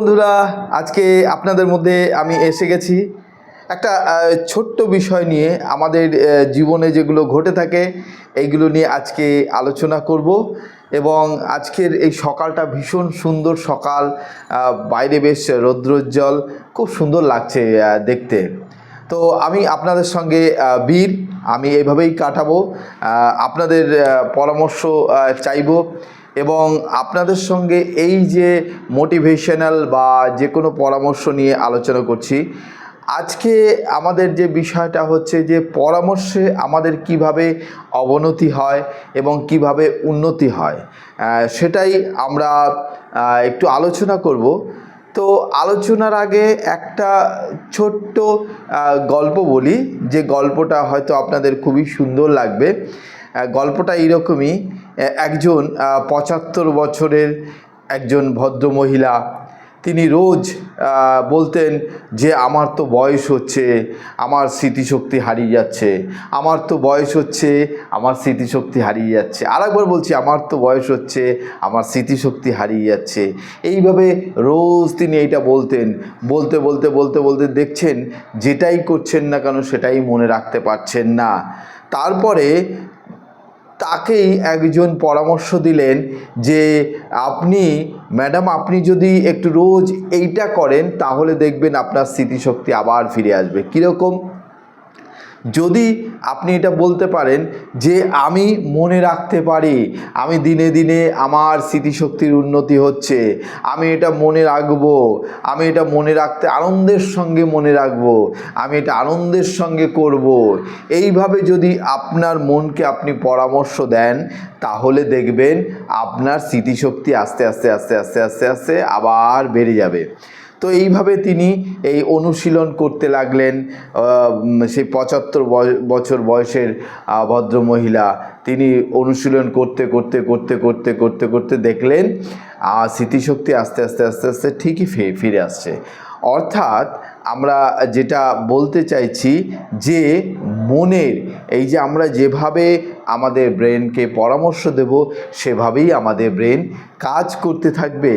বন্ধুরা, আজকে আপনাদের মধ্যে আমি এসে গেছি। একটা ছোট্ট বিষয় নিয়ে আমাদের জীবনে যেগুলো ঘটে থাকে, এইগুলো নিয়ে আজকে আলোচনা করব এবং আজকের এই সকালটা ভীষণ সুন্দর সকাল বাইরে বেশ রৌদ্রোজ্জ্বল, খুব সুন্দর লাগছে দেখতে। তো আমি আপনাদের সঙ্গে বীর, আমি এইভাবেই কাটাবো। আপনাদের পরামর্শ চাইব। এবং আপনাদের সঙ্গে এই যে মোটিভেশনাল বা যে কোনো পরামর্শ নিয়ে আলোচনা করছি, আজকে আমাদের যে বিষয়টা হচ্ছে যে পরামর্শে আমাদের কীভাবে অবনতি হয় এবং কীভাবে উন্নতি হয় সেটাই আমরা একটু আলোচনা করব। তো আলোচনার আগে একটা ছোট্ট গল্প বলি, যে গল্পটা হয়তো আপনাদের খুবই সুন্দর লাগবে। গল্পটা এইরকমই একজন পঁচাত্তর বছরের একজন ভদ্র মহিলা তিনি রোজ বলতেন যে, আমার তো বয়স হচ্ছে, আমার স্মৃতিশক্তি হারিয়ে যাচ্ছে, আমার তো বয়স হচ্ছে, আমার স্মৃতিশক্তি হারিয়ে যাচ্ছে। আরেকবার বলছি, আমার তো বয়স হচ্ছে, আমার স্মৃতিশক্তি হারিয়ে যাচ্ছে। এইভাবে রোজ তিনি এইটা বলতেন। বলতে বলতে বলতে বলতে দেখছেন, যেটাই করছেন না কেন, সেটাই মনে রাখতে পারছেন না। তারপরে তাকেই একজন পরামর্শ দিলেন যে আপনি, ম্যাডাম আপনি যদি একটু রোজ এইটা করেন তাহলে দেখবেন আপনার স্মৃতিশক্তি আবার ফিরে আসবে। কীরকম? যদি আপনি এটা বলতে পারেন যে আমি মনে রাখতে পারি আমি দিনে দিনে আমার স্মৃতিশক্তির উন্নতি হচ্ছে আমি এটা মনে রাখব আমি এটা মনে রাখতে আনন্দের সঙ্গে মনে রাখব আমি এটা আনন্দের সঙ্গে করব। এইভাবে যদি আপনার মনকে আপনি পরামর্শ দেন তাহলে দেখবেন আপনার স্মৃতিশক্তি আস্তে আস্তে আস্তে আস্তে আস্তে আস্তে আবার বেড়ে যাবে তো এইভাবে তিনি এই অনুশীলন করতে লাগলেন সেই পঁচাত্তর বছর বয়সের ভদ্র মহিলা তিনি অনুশীলন করতে করতে করতে করতে করতে করতে দেখলেন আর স্মৃতিশক্তি আস্তে আস্তে আস্তে আস্তে ঠিকই ফিরে আসছে। অর্থাৎ আমরা যেটা বলতে চাইছি যে মনের, এই যে আমরা যেভাবে আমাদের ব্রেনকে পরামর্শ দেব, সেভাবেই আমাদের ব্রেন কাজ করতে থাকবে।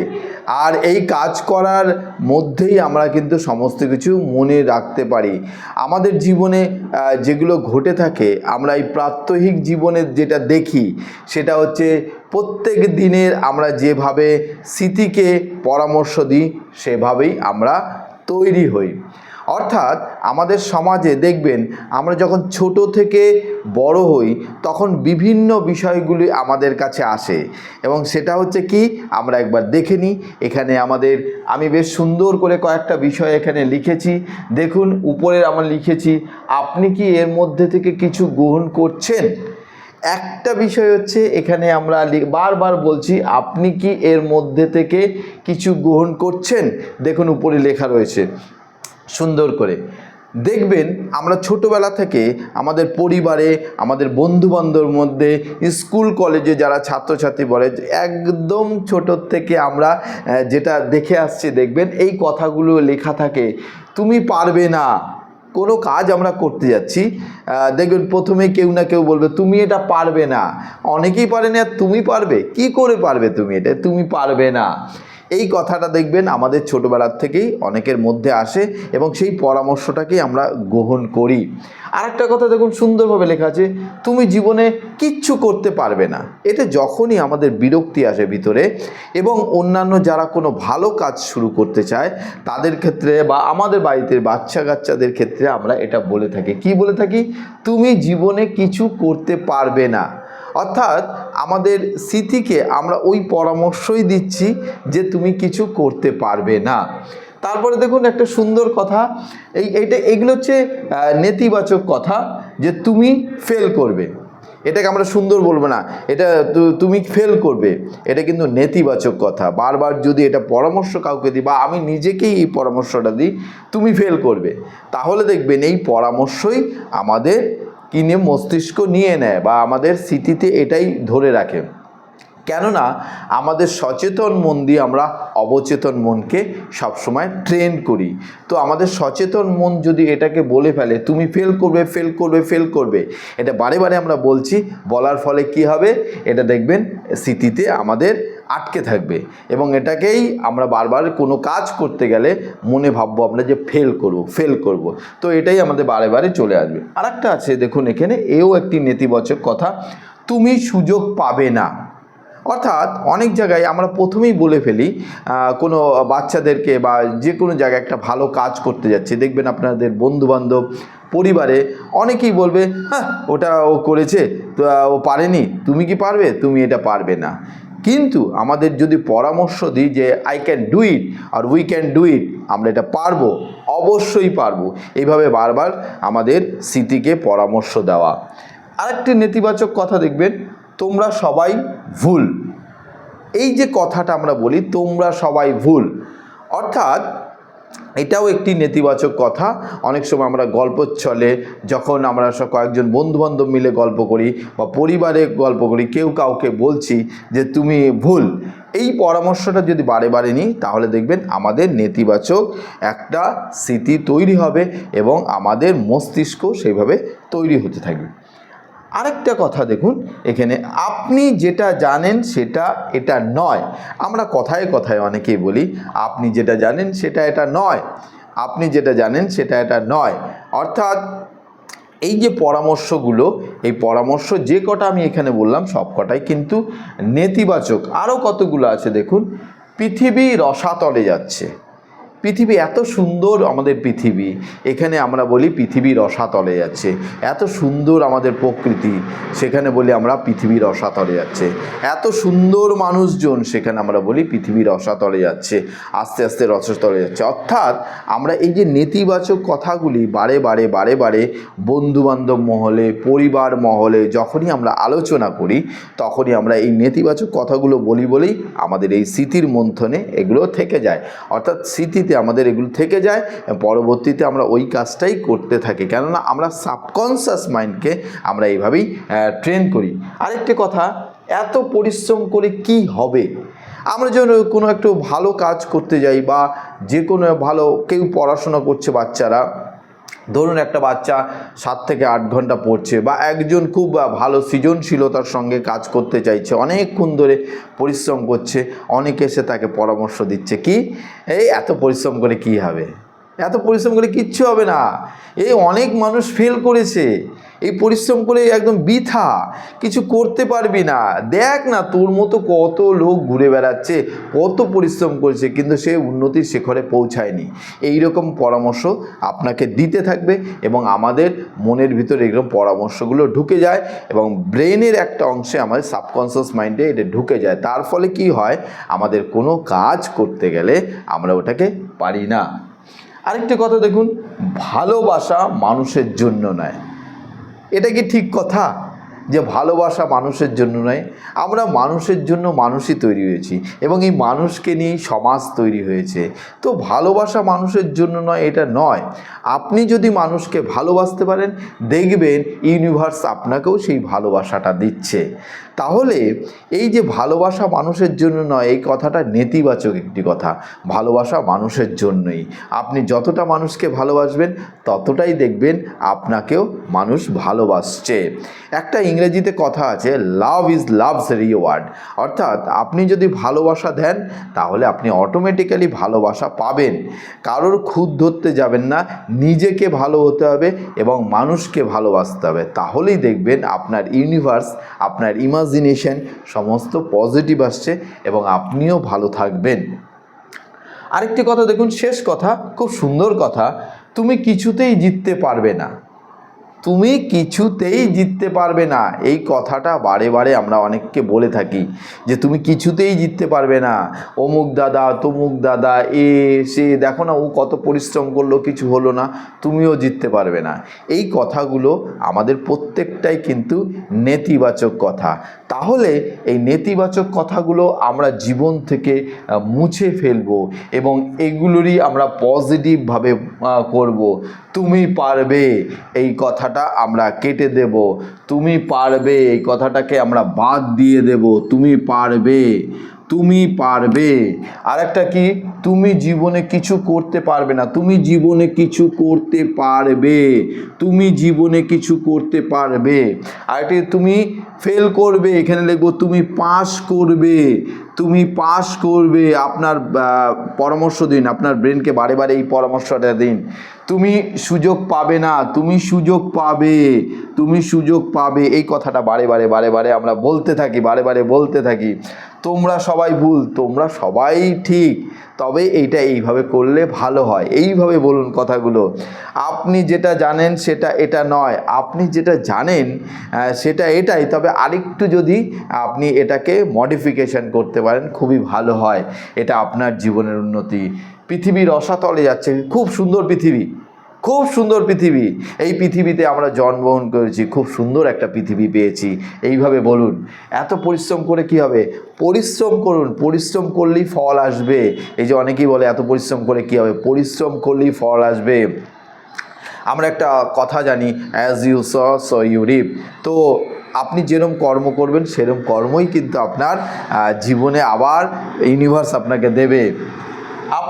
আর এই কাজ করার মধ্যেই আমরা কিন্তু সমস্ত কিছু মনে রাখতে পারি। আমাদের জীবনে যেগুলো ঘটে থাকে, আমরা এই প্রাত্যহিক জীবনে যেটা দেখি, সেটা হচ্ছে প্রত্যেক দিনের আমরা যেভাবে স্মৃতিকে পরামর্শ দিই, সেভাবেই আমরা তৈরি হই। অর্থাৎ আমাদের সমাজে দেখবেন, আমরা যখন ছোট থেকে বড় হই, তখন বিভিন্ন বিষয়গুলি আমাদের কাছে আসে। এবং সেটা হচ্ছে কি, আমরা একবার দেখে নিই। এখানে আমাদের, আমি বেশ সুন্দর করে কয়েকটা বিষয় এখানে লিখেছি। দেখুন, উপরের আমরা লিখেছি, আপনি কি এর মধ্যে থেকে কিছু গ্রহণ করছেন? একটা বিষয় হচ্ছে, এখানে আমরা বারবার বলছি, আপনি কি এর মধ্যে থেকে কিছু গ্রহণ করছেন? দেখুন, উপরে লেখা রয়েছে সুন্দর করে। দেখবেন আমরা ছোটোবেলা থেকে আমাদের পরিবারে, আমাদের বন্ধুবান্ধবের মধ্যে, স্কুল, কলেজে যারা ছাত্রছাত্রী বলে, একদম ছোটোর থেকে আমরা যেটা দেখে আসছি, দেখবেন এই কথাগুলো লেখা থাকে, তুমি পারবে না। কোনো কাজ আমরা করতে যাচ্ছি। দেখবেন প্রথমে কেউ না কেউ বলবে, তুমি এটা পারবে না। অনেকেই পারে না, তুমি পারবে? কি করে পারবে তুমি এটা? তুমি পারবে না। এই কথাটা দেখবেন আমাদের ছোটোবেলার থেকেই অনেকের মধ্যে আসে এবং সেই পরামর্শটাকেই আমরা গ্রহণ করি। আর একটা কথা দেখুন, সুন্দরভাবে লেখা আছে, তুমি জীবনে কিচ্ছু করতে পারবে না। এটা যখনই আমাদের বিরক্তি আসে ভিতরে এবং অন্যান্য যারা কোনো ভালো কাজ শুরু করতে চায়, তাদের ক্ষেত্রে বা আমাদের বাড়িতে বাচ্চা কাচ্চাদের ক্ষেত্রে আমরা এটা বলে থাকি। কি বলে থাকি? তুমি জীবনে কিছু করতে পারবে না। অর্থাৎ আমাদের স্মৃতিকে আমরা ওই পরামর্শই দিচ্ছি যে তুমি কিছু করতে পারবে না। তারপরে দেখুন একটা সুন্দর কথা, এই এইটা, এগুলো হচ্ছে নেতিবাচক কথা যে তুমি ফেল করবে। এটাকে আমরা সুন্দর বলব না, এটা তুমি ফেল করবে। এটা কিন্তু নেতিবাচক কথা। বারবার যদি এটা পরামর্শ কাউকে দিই বা আমি নিজেকেই এই পরামর্শটা দিই, তুমি ফেল করবে। তাহলে দেখবেন এই পরামর্শই আমাদের কিনে মস্তিষ্ক নিয়ে নেয় বা আমাদের স্মৃতিতে এটাই ধরে রাখে। কেননা আমাদের সচেতন মন দিয়ে আমরা অবচেতন মনকে সবসময় ট্রেন করি। তো আমাদের সচেতন মন যদি এটাকে বলে ফেলে, তুমি ফেল করবে ফেল করবে ফেল করবে। এটা বারে বারে আমরা বলছি, বলার ফলে কি হবে? এটা দেখবেন স্মৃতিতে আমাদের আটকে থাকবে। এবং এটাকেই আমরা বারবার কোনো কাজ করতে গেলে মনে ভাববো আমরা যে ফেল করব ফেল করব। তো এটাই আমাদের বারে বারে চলে আসবে। আর একটা আছে, দেখুন এখানে, এও একটি নেতিবাচক কথা, তুমি সুযোগ পাবে না। অর্থাৎ অনেক জায়গায় আমরা প্রথমেই বলে ফেলি কোনো বাচ্চাদেরকে বা যে কোনো জায়গায় একটা ভালো কাজ করতে যাচ্ছে। দেখবেন আপনাদের বন্ধুবান্ধব, পরিবারে অনেকেই বলবে হ্যাঁ ওটা ও করেছে, তো ও পারেনি, তুমি কি পারবে? তুমি এটা পারবে না। কিন্তু আমাদের যদি পরামর্শ দিই যে আই ক্যান ডু ইট আর উই ক্যান ডু ইট আমরা এটা পারব? অবশ্যই পারব। এইভাবে বারবার আমাদের স্মৃতিকে পরামর্শ দেওয়া। আরেকটি নেতিবাচক কথা দেখবেন, তোমরা সবাই ভুল। এই যে কথাটা আমরা বলি, তোমরা সবাই ভুল অর্থাৎ এটাও একটি নেতিবাচক কথা। অনেক সময় আমরা গল্প চলে, যখন আমরা সব কয়েকজন বন্ধুবান্ধব মিলে গল্প করি বা পরিবারে গল্প করি, কেউ কাউকে বলছি যে, তুমি ভুল। এই পরামর্শটা যদি বারে বারে নিই, তাহলে দেখবেন আমাদের নেতিবাচক একটা স্মৃতি তৈরি হবে এবং আমাদের মস্তিষ্ক সেইভাবে তৈরি হতে থাকবে। আরেকটা কথা দেখুন, এখানে আপনি যেটা জানেন সেটা এটা নয়। আমরা কথায় কথায় অনেকেই বলি, আপনি যেটা জানেন সেটা এটা নয়। আপনি যেটা জানেন সেটা এটা নয়। অর্থাৎ এই যে পরামর্শগুলো, এই পরামর্শ যে কটা আমি এখানে বললাম সব কটাই কিন্তু নেতিবাচক। আরও কতগুলো আছে দেখুন, পৃথিবী রসাতলে যাচ্ছে। পৃথিবী এত সুন্দর আমাদের পৃথিবী। এখানে আমরা বলি পৃথিবী রসাতলে যাচ্ছে। এত সুন্দর আমাদের প্রকৃতি, সেখানে বলি আমরা পৃথিবীর রসাতলে যাচ্ছে। এত সুন্দর মানুষজন, সেখানে আমরা বলি পৃথিবীর রসাতলে যাচ্ছে, আস্তে আস্তে রসাতলে যাচ্ছে। অর্থাৎ আমরা এই যে নেতিবাচক কথাগুলি বারে বারে বারে বারে বন্ধুবান্ধব মহলে, পরিবার মহলে যখনই আমরা আলোচনা করি, তখনই আমরা এই নেতিবাচক কথাগুলো বলি বলেই আমাদের এই স্মৃতির মন্থনে এগুলো থেকে যায়। অর্থাৎ স্মৃতিতে আমাদের এগুলো থেকে যায় পরবর্তীতে আমরা ওই কাজটাই করতে থাকি। কেননা আমরা সাবকনসিয়াস মাইন্ডকে আমরা এইভাবেই ট্রেন করি। আরেকটি কথা, এত পরিশ্রম করে কি হবে? আমরা যেন কোনো একটু ভালো কাজ করতে যাই বা যে কোনো ভালো কেউ পড়াশোনা করছে বাচ্চারা ধরুন একটা বাচ্চা সাত থেকে আট ঘণ্টা পড়ছে বা একজন খুব ভালো সৃজনশীলতার সঙ্গে কাজ করতে চাইছে, অনেকক্ষণ ধরে পরিশ্রম করছে, অনেকে এসে তাকে পরামর্শ দিচ্ছে। কি? এই এত পরিশ্রম করে কি হবে? এত পরিশ্রম করে কিচ্ছু হবে না। এই অনেক মানুষ ফেল করেছে। এই পরিশ্রম করে একদম বৃথা, কিছু করতে পারবি না। দেখ না তোর মতো কত লোক ঘুরে বেড়াচ্ছে, কত পরিশ্রম করেছে, কিন্তু সে উন্নতির শিখরে পৌঁছায়নি। এই রকম পরামর্শ আপনাকে দিতে থাকবে এবং আমাদের মনের ভিতরে এরকম পরামর্শগুলো ঢুকে যায় এবং ব্রেনের একটা অংশে আমাদের সাবকনসিয়াস মাইন্ডে এটা ঢুকে যায়। তার ফলে কি হয়, আমাদের কোনো কাজ করতে গেলে আমরা ওটাকে পারি না। আরেকটি কথা দেখুন, ভালোবাসা মানুষের জন্য নয়। এটা কি ঠিক কথা? যে ভালোবাসা মানুষের জন্য নয়, আমরা মানুষের জন্য মানুষই তৈরি হয়েছি এবং এই মানুষকে নিয়েই সমাজ তৈরি হয়েছে। তো ভালোবাসা মানুষের জন্য নয়, এটা নয়। আপনি যদি মানুষকে ভালোবাসতে পারেন, দেখবেন ইউনিভার্স আপনাকেও সেই ভালোবাসাটা দিচ্ছে। তাহলে এই যে ভালোবাসা মানুষের জন্য নয়, এই কথাটা নেতিবাচক একটি কথা। ভালোবাসা মানুষের জন্যই। আপনি যতটা মানুষকে ভালোবাসবেন, ততটাই দেখবেন আপনাকেও মানুষ ভালোবাসছে। একটা ইংরেজিতে কথা আছে লাভ ইজ লাভস রিওয়ার্ড অর্থাৎ আপনি যদি ভালোবাসা দেন, তাহলে আপনি অটোমেটিক্যালি ভালোবাসা পাবেন। কারোর খুদ ধরতে যাবেন না, নিজেকে ভালো হতে হবে এবং মানুষকে ভালোবাসতে হবে। তাহলেই দেখবেন আপনার ইউনিভার্স আপনার ইমাজিনেশন সমস্ত পজিটিভ আসছে এবং আপনিও ভালো থাকবেন। আরেকটি কথা দেখুন, শেষ কথা, খুব সুন্দর কথা, তুমি কিছুতেই জিততে পারবে না। তুমি কিছুতেই জিততে পারবে না। এই কথাটা বারে বারে আমরা অনেককে বলে থাকি যে তুমি কিছুতেই জিততে পারবে না। অমুক দাদা, তমুক দাদা, এ, সে, দেখো না ও কত পরিশ্রম করল, কিছু হলো না, তুমিও জিততে পারবে না। এই কথাগুলো আমাদের প্রত্যেকটাই কিন্তু নেতিবাচক কথা। তাহলে এই নেতিবাচক কথাগুলো আমরা জীবন থেকে মুছে ফেলব এবং এগুলোরই আমরা পজিটিভভাবে করব। তুমি পারবে, এই কথাটা আমরা কেটে দেব। তুমি পারবে, এই কথাটাকে আমরা বাদ দিয়ে দেব। তুমি পারবে তুমি পারবে। আরেকটা কি? তুমি জীবনে কিছু করতে পারবে না। তুমি জীবনে কিছু করতে পারবে। তুমি জীবনে কিছু করতে পারবে। আরেকটি তুমি ফেল করবে। এখানে লিখব, তুমি পাস করবে। তুমি পাস করবে আপনার পরামর্শ দিন, আপনার ব্রেনকে বারে বারে এই পরামর্শটা দিন। তুমি সুযোগ পাবে না, তুমি সুযোগ পাবে, তুমি সুযোগ পাবে, এই কথাটা বারে বারে বারে বারে আমরা বলতে থাকি, বারে বারে বলতে থাকি। তোমরা সবাই ভুল, তোমরা সবাই ঠিক। তবে এইটা এইভাবে করলে ভালো হয়। এইভাবে বলুন কথাগুলো। আপনি যেটা জানেন সেটা এটা নয়। আপনি যেটা জানেন সেটা এটাই। তবে আরেকটু যদি আপনি এটাকে মডিফিকেশন করতে পারেন, খুবই ভালো হয়। এটা আপনার জীবনের উন্নতি। পৃথিবীর রসাতলে যাচ্ছে। খুব সুন্দর পৃথিবী। খুব সুন্দর পৃথিবী। এই পৃথিবীতে আমরা জন্মগ্রহণ করেছি, খুব সুন্দর একটা পৃথিবী পেয়েছি। এইভাবে বলুন, এত পরিশ্রম করে কি হবে? পরিশ্রম করুন, পরিশ্রম করলেই ফল আসবে। এই যে অনেকেই বলে, এত পরিশ্রম করে কি হবে? পরিশ্রম করলেই ফল আসবে। আমরা একটা কথা জানি as you sow you reap তো আপনি যেরম কর্ম করবেন, সেরম কর্মই কিন্তু আপনার জীবনে আবার ইউনিভার্স আপনাকে দেবে।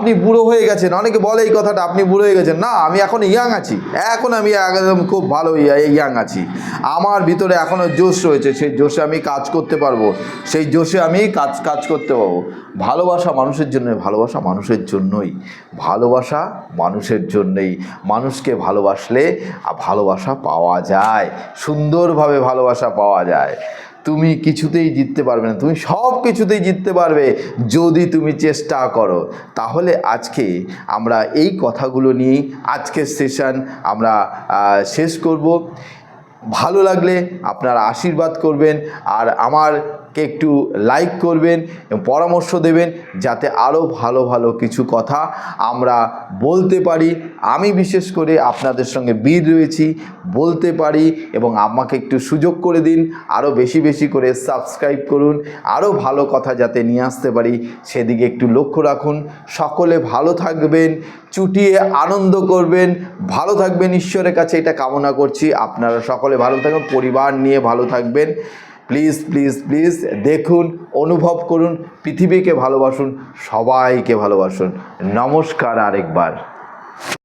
আপনি বুড়ো হয়ে গেছেন। অনেকে বলে এই কথাটা, আপনি বুড়ো হয়ে গেছেন। না, আমি এখন ইয়াং আছি। এখন আমি একদম খুব ভালো ইয়াং আছি। আমার ভিতরে এখনও জোশ রয়েছে। সেই জোশে আমি কাজ করতে পারব। সেই জোশে আমি কাজ কাজ করতে পারব। ভালোবাসা মানুষের জন্য ভালোবাসা মানুষের জন্যই। ভালোবাসা মানুষের জন্যই। মানুষকে ভালোবাসলে ভালোবাসা পাওয়া যায়। সুন্দরভাবে ভালোবাসা পাওয়া যায়। তুমি কিছুতেই জিততে পারবে না। তুমি সব কিছুতেই জিততে পারবে যদি তুমি চেষ্টা করো। তাহলে আজকে আমরা এই কথাগুলো নিয়েই আজকের সেশন আমরা শেষ করব। ভালো লাগলে আপনারা আশীর্বাদ করবেন। আর আমারকে একটু লাইক করবেন এবং পরামর্শ দেবেন যাতে আরও ভালো ভালো কিছু কথা আমরা বলতে পারি। আমি বিশেষ করে আপনাদের সঙ্গে বীর রয়েছি, বলতে পারি এবং আমাকে একটু সুযোগ করে দিন আরও বেশি বেশি করে সাবস্ক্রাইব করুন আরও ভালো কথা যাতে নিয়ে আসতে পারি, সেদিকে একটু লক্ষ্য রাখুন। সকলে ভালো থাকবেন, চুটিয়ে আনন্দ করবেন, ভালো থাকবেন, ঈশ্বরের কাছে এটা কামনা করছি। আপনারা সকলে ভালো থাকবেন, পরিবার নিয়ে ভালো থাকবেন। প্লিজ প্লিজ প্লিজ দেখুন অনুভব করুন পৃথিবীকে ভালোবাসুন সবাইকে ভালোবাসুন। নমস্কার আরেকবার।